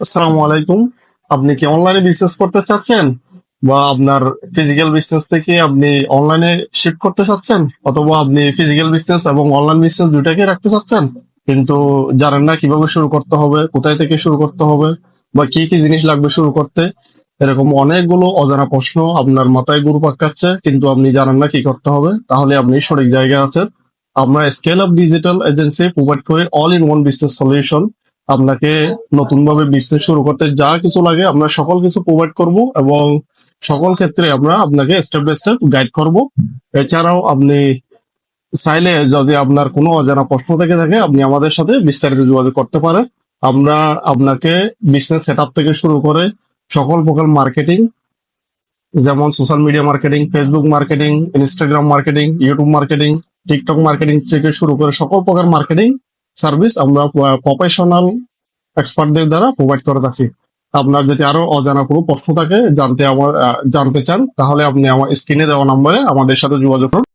আসসালামু আলাইকুম। আপনি কি অনলাইনে বিজনেস করতে চাচ্ছেন? বা আপনার ফিজিক্যাল বিজনেস থেকে আপনি অনলাইনে শিফট করতে চাচ্ছেন? অথবা আপনি ফিজিক্যাল বিজনেস এবং অনলাইন বিজনেস দুটাকে রাখতে চাচ্ছেন? কিন্তু জানেন না কীভাবে শুরু করতে হবে, কোথায় থেকে শুরু করতে হবে, বা কি কি জিনিস লাগবে শুরু করতে? এরকম অনেকগুলো অজানা প্রশ্ন আপনার মাথায় গুরু পাকাচ্ছে, কিন্তু আপনি জানেন না কি করতে হবে, তাহলে আপনি সঠিক জায়গায় আছেন। আমরা scale up digital agency provide করি all in one business solution আপনাকে নতুন ভাবে বিজনেস শুরু করতে যা কিছু লাগে আমরা সকল কিছু প্রোভাইড করব এবং সকল ক্ষেত্রে আমরা আপনাকে স্টেপ বাই স্টেপ গাইড করব। এছাড়াও আপনি চাইলে যদি আপনার কোনো অজানা প্রশ্ন থেকে থাকে, আপনি আমাদের সাথে বিস্তারিত যোগাযোগ করতে পারেন। আমরা আপনাকে বিজনেস সেট থেকে শুরু করে সকল প্রকার মার্কেটিং যেমন social media marketing Facebook marketing Instagram marketing YouTube marketing TikTok marketing থেকে শুরু করে সকল প্রকার মার্কেটিং সার্ভিস আমরা প্রফেশনাল এক্সপার্টদের দ্বারা প্রোভাইড করে থাকি। আপনার যদি আরও অজানা কোনো প্রশ্ন থাকে, জানতে আমার জানতে চান, তাহলে আপনি আমার স্ক্রিনে দেওয়া নম্বরে আমাদের সাথে যোগাযোগ করুন।